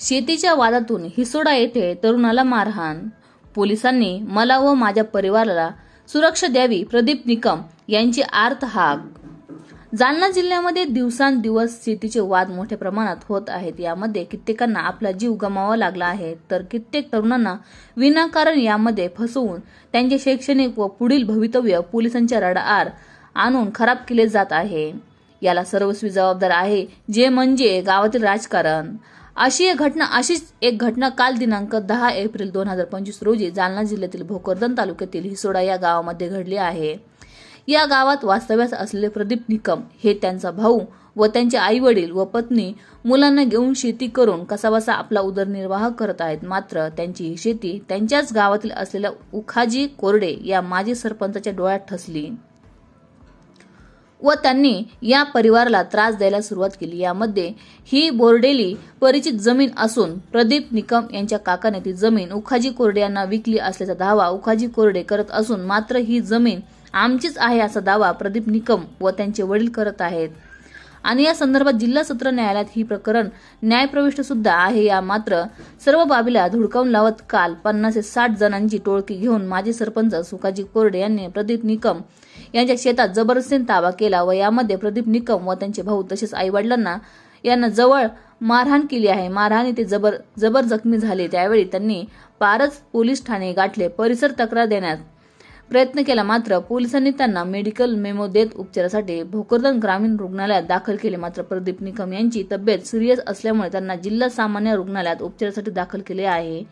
शेतीच्या वादातून हिसोडा येथे तरुणाला मारहाण. पोलिसांनी मला व माझ्या परिवाराला सुरक्षा द्यावी प्रदीप निकम यांची आर्त हाक. जालना जिल्ह्यामध्ये दिवसांदिवस शेतीचे वाद मोठ्या प्रमाणात होत आहेत. यामध्ये कित्येकांना आपला जीव गमावा लागला आहे. तर कित्येक तरुणांना विनाकारण यामध्ये फसवून त्यांचे शैक्षणिक व पुढील भवितव्य पोलिसांच्या रडाआर आणून खराब केले जात आहे. याला सर्वस्वी जबाबदार आहे जे म्हणजे गावातील राजकारण. अशी एक घटना अशीच एक घटना काल दिनांक दहा एप्रिल दोन हजार पंचवीस रोजी जालना जिल्ह्यातील भोकरदन तालुक्यातील हिसोडा या गावामध्ये घडली आहे. या गावात वास्तव्यास असलेले प्रदीप निकम हे त्यांचा भाऊ व त्यांचे आई वडील व पत्नी मुलांना घेऊन शेती करून कसाबसा आपला उदरनिर्वाह करत आहेत. मात्र त्यांची ही शेती त्यांच्याच गावातील असलेल्या उखाजी कोरडे या माजी सरपंचाच्या डोळ्यात ठसली. व त्यांनी या परिवाराला त्रास द्यायला सुरुवात केली. यामध्ये ही बोर्डेली परिचित जमीन असून प्रदीप निकम यांच्या काकाने ती जमीन उखाजी कोरडे यांना विकली असल्याचा दावा उखाजी कोरडे करत असून मात्र ही जमीन आमचीच आहे असा दावा प्रदीप निकम व त्यांचे वडील करत आहेत. आणि या संदर्भात जिल्हा सत्र न्यायालयात ही प्रकरण न्यायप्रविष्ट सुद्धा आहे. या मात्र सर्व बाबीला धुडकावून लावत काल पन्नास ते साठ जणांची टोळकी घेऊन माजी सरपंच सुखाजी कोरडे यांनी प्रदीप निकम यांच्या शेतात जबरदस्तीने ताबा केला व यामध्ये प्रदीप निकम व त्यांचे भाऊ तसेच आई वडिलांना यांना जवळ मारहाण केली आहे. मारहाणी ते जबर जबर जखमी झाले. त्यावेळी त्यांनी पारच पोलीस ठाणे गाठले. परिसर तक्रार देण्यात प्रयत्न केला मात्र पोलिसांनी त्यांना मेडिकल मेमो देत उपचारासाठी भोकरदन ग्रामीण रुग्णालयात दाखल केले. मात्र प्रदीप निकम यांची तब्येत सिरियस असल्यामुळे त्यांना जिल्हा सामान्य रुग्णालयात उपचारासाठी दाखल केले आहे.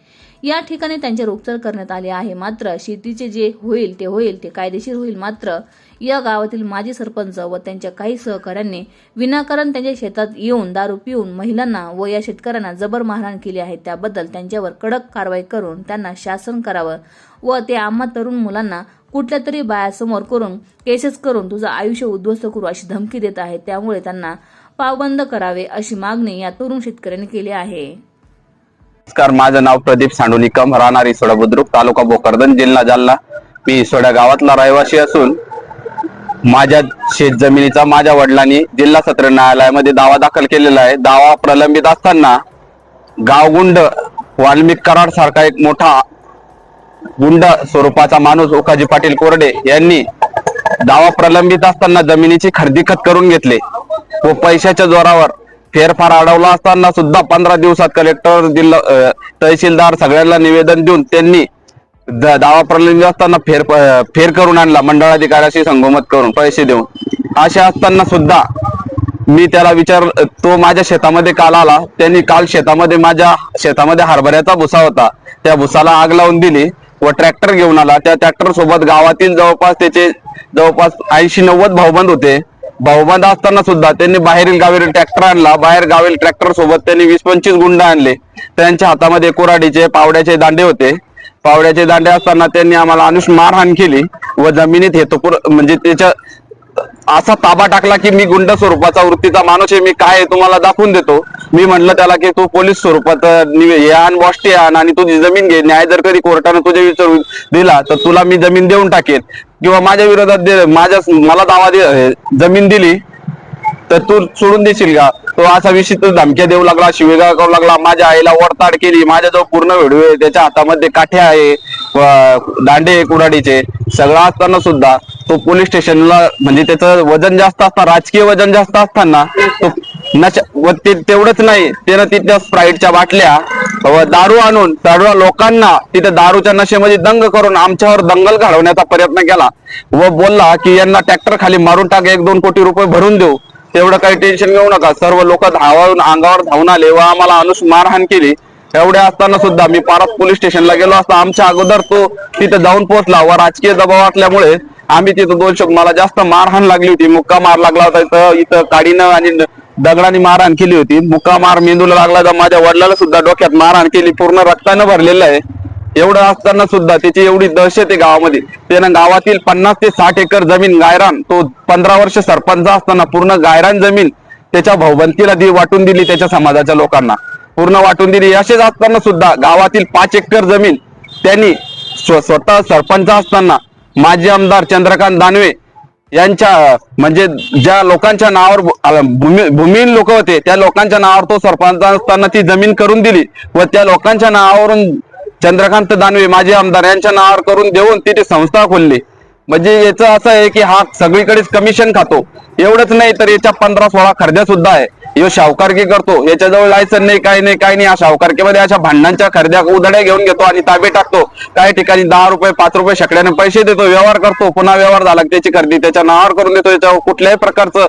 या ठिकाणी त्यांच्यावर उपचार करण्यात आले आहे. मात्र शेतीचे जे होईल ते होईल ते कायदेशीर होईल. मात्र या गावातील माजी सरपंच व त्यांच्या काही सहकाऱ्यांनी विनाकारण त्यांच्या शेतात येऊन दारू पिऊन महिलांना व या शेतकऱ्यांना जबर मारहाण केली आहे. त्याबद्दल त्यांच्यावर कडक कारवाई करून त्यांना शासन करावं व ते आम्हा तरुण मुलांना कुठल्या तरी बायासमोर करून केसेस करून तुझं आयुष्य उद्ध्वस्त करू अशी धमकी देत आहे. त्यामुळे त्यांना पावबंद करावे अशी मागणी या तरुण शेतकऱ्यांनी केली आहे. नमस्कार माझं नाव प्रदीप सांडोलीकम राहणार इसोडा बुद्रुक तालुका भोकरदन जिल्हा जालना. मी इसोडा गावातला रहिवासी असून माझ्या शेत जमिनीचा माझ्या वडिलांनी जिल्हा सत्र न्यायालयामध्ये दावा दाखल केलेला आहे. दावा प्रलंबित असताना गावगुंड वाल्मिक कराड सारखा एक मोठा गुंड स्वरूपाचा माणूस उकाजी पाटील कोरडे यांनी दावा प्रलंबित असताना जमिनीची खरेदी खत करून घेतले व पैशाच्या जोरावर फेरफार अडवला असताना सुद्धा पंधरा दिवसात कलेक्टर जिल्हा तहसीलदार सगळ्यांना निवेदन देऊन त्यांनी दावा प्रलंबित असताना फेर फेर करून आणला मंडळाधिकाऱ्याशी संगोमत करून पैसे देऊन. असे असताना सुद्धा मी त्याला विचार तो माझ्या शेतामध्ये काल आला त्यांनी काल शेतामध्ये माझ्या शेतामध्ये हरभऱ्याचा भुसा होता. त्या भुसाला आग लावून दिली व ट्रॅक्टर घेऊन आला. त्या ट्रॅक्टर सोबत गावातील जवळपास त्याचे जवळपास ऐंशी नव्वद भाऊबंद होते. भाऊबंद असताना सुद्धा त्यांनी बाहेरील गावील ट्रॅक्टर आणला. बाहेर गावील ट्रॅक्टर सोबत त्यांनी वीस पंचवीस गुंड आणले. त्यांच्या हातामध्ये कोराडीचे पावड्याचे दांडे होते. पावड्याचे दांडे असताना त्यांनी आम्हाला अनुष मारहाण केली व जमिनीत हेतुपूर म्हणजे त्याच्या असा ताबा टाकला की मी गुंड स्वरूपाचा वृत्तीचा माणूस आहे मी काय तुम्हाला दाखवून देतो. मी म्हटलं त्याला की तू पोलीस स्वरूपात निवे- हे आण वॉष्टी आण आणि तुझी जमीन घे. न्याय जर कधी कोर्टाने तुझे विचारून दिला तर तुला मी जमीन देऊन टाकेन. किंवा माझ्या विरोधात माझ्या मला दावा दे जमीन दिली तर तू सोडून देशील का? तो असा विषय धमक्या देऊ लागला शिवेगाळ करू लागला माझ्या आईला वरताड केली माझ्याजवळ पूर्ण व्हिडिओ आहे त्याच्या हातामध्ये काठ्या आहे दांडे आहे कुडाडीचे सगळं असताना सुद्धा तो पोलीस स्टेशनला म्हणजे त्याचं वजन जास्त असताना राजकीय वजन जास्त असताना तो नशा व ते तेवढंच नाही त्यानं तिथं स्प्राईटच्या बाटल्या व दारू आणून सर्व लोकांना तिथे दारूच्या नशेमध्ये दंग करून आमच्यावर दंगल घडवण्याचा प्रयत्न केला. व बोलला की यांना ट्रॅक्टर खाली मारून टाक एक दोन कोटी रुपये भरून देऊ. तेवढं काही टेन्शन घेऊ नका. सर्व लोक धावाळून अंगावर धावून आले व आम्हाला अनुष मारहाण केली. एवढे असताना सुद्धा मी पारस पोलीस स्टेशनला गेलो असता आमच्या अगोदर तो तिथे जाऊन पोहोचला व राजकीय दबाव असल्यामुळे आम्ही तिथं दोन शब्द मला जास्त मारहाण लागली होती. मुक्का मार लागला होता. इथं इथं काडीनं आणि दगडाने मारहाण केली होती. मुक्का मार मेंदूला लागला तर माझ्या वडिलाला सुद्धा डोक्यात मारहाण केली. पूर्ण रक्तानं भरलेलं आहे. एवढं असताना सुद्धा त्याची एवढी दहशत आहे गावामध्ये. त्यानं गावातील पन्नास ते साठ एकर जमीन गायरान तो पंधरा वर्ष सरपंच असताना पूर्ण गायरान जमीन त्याच्या भाऊबंदीला दि वाटून दिली त्याच्या समाजाच्या लोकांना. पूर्ण वाटून दिली. असेच असताना सुद्धा गावातील पाच एकर जमीन त्यांनी स्वतः सरपंच असताना माजी आमदार चंद्रकांत दानवे यांच्या म्हणजे ज्या लोकांच्या नावावर भूमिहीन लोक होते त्या लोकांच्या नावावर तो सरपंच असताना ती जमीन करून दिली व त्या लोकांच्या नावावरून चंद्रकांत दानवे माजी आमदार यांच्या नावावर करून देऊन तिथे संस्था खोलली. म्हणजे याचं असं आहे की हा सगळीकडेच कमिशन खातो. एवढंच नाही तर याच्या पंधरा सोळा खर्द्या सुद्धा आहे. यो शावकारकी करतो. याच्याजवळ लायसन नाही काही नाही काही नाही. या शावकारकीमध्ये अशा भांडणांच्या खर्द्या उधड्या घेऊन घेतो आणि ताबे टाकतो. काही ठिकाणी दहा रुपये पाच रुपये शेकड्याने पैसे देतो व्यवहार करतो. पुन्हा व्यवहार झाला त्याची खरेदी त्याच्या नावावर करून देतो. याच्यावर कुठल्याही प्रकारचं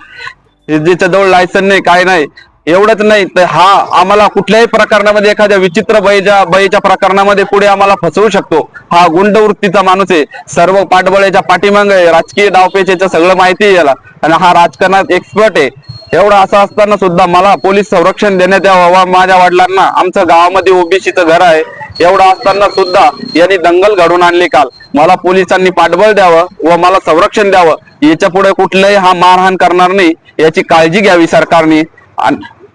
ज्याच्याजवळ लायसन नाही काय नाही. एवढंच नाही तर हा आम्हाला कुठल्याही प्रकरणामध्ये एखाद्या विचित्र बळीच्या बळीच्या प्रकरणामध्ये पुढे आम्हाला फसवू शकतो. हा गुंड वृत्तीचा माणूस आहे. सर्व पाठबळाच्या पाठीमाग आहे. राजकीय डावपेचेचं सगळं माहिती आहे याला. आणि हा राजकारणात एक्सपर्ट आहे. एवढं असं असताना सुद्धा मला पोलीस संरक्षण देण्यात यावं व माझ्या वडिलांना. आमचं गावामध्ये ओबीसीचं घर आहे. एवढं असताना सुद्धा यांनी दंगल घडून आणली काल. मला पोलिसांनी पाठबळ द्यावं व मला संरक्षण द्यावं. याच्यापुढे कुठलंही हा मारहाण करणार नाही. याची काळजी घ्यावी सरकारने.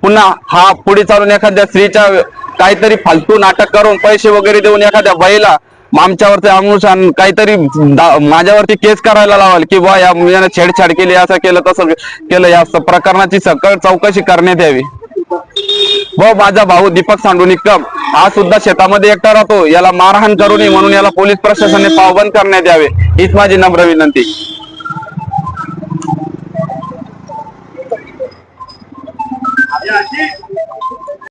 पुन्हा हा पुढे चालून एखाद्या स्त्रीच्या काहीतरी फालतू नाटक करून पैसे वगैरे देऊन एखाद्या बाईला आमच्यावरती अनुषान काहीतरी माझ्यावरती केस करायला लावाल की बा या मुलाने छेडछाड केली असं केलं तसं केलं या प्रकरणाची सकळ चौकशी करण्यात यावी. व माझा भाऊ दीपक सांडू निकम हा सुद्धा शेतामध्ये एकटा राहतो. याला मारहाण करू नये म्हणून याला पोलीस प्रशासनाने पावबंद करण्यात यावे. हीच माझी नम्र विनंती. याची